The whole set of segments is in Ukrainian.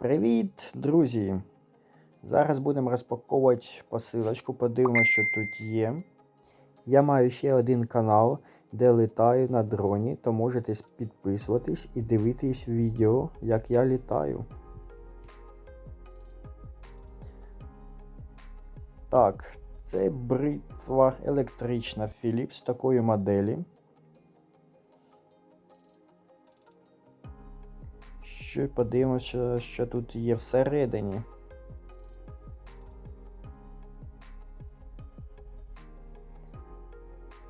Привіт, друзі! Зараз будемо розпаковувати посилочку, подивимося, що тут є. Я маю ще один канал, де літаю на дроні, то можете підписуватись і дивитись відео, як я літаю. Так, це бритва електрична Philips такої моделі. Що подивимося, що тут є всередині.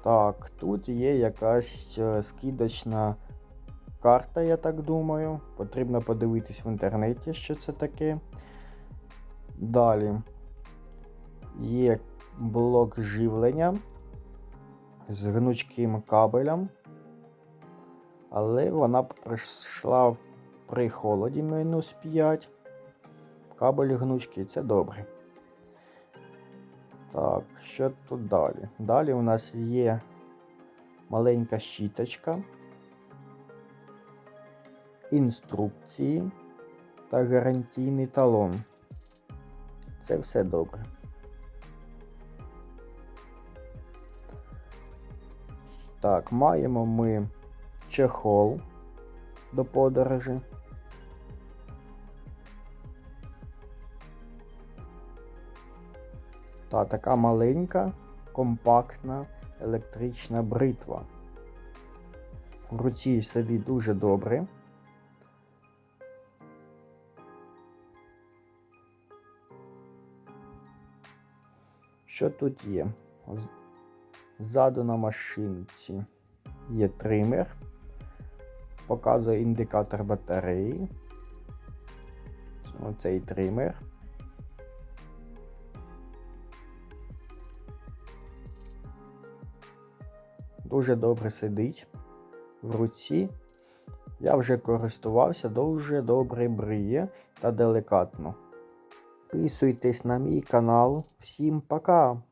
Так, тут є якась е, скидочна карта, я так думаю. Потрібно подивитись в інтернеті, що це таке. Далі є блок живлення з гнучким кабелем, але вона прийшла при холоді мінус 5. Кабель гнучкий, це добре. Так, що тут далі? Далі у нас є маленька щіточка, інструкції та гарантійний талон. Це все добре. Так, маємо ми чехол до подорожі. Та така маленька, компактна електрична бритва. В руці собі дуже добре. Що тут є? Ззаду на машинці є тример, показує індикатор батареї. Оцей тример. Дуже добре сидить в руці. Я вже користувався, дуже добре бриє та делікатно. Підписуйтесь на мій канал. Всім пока!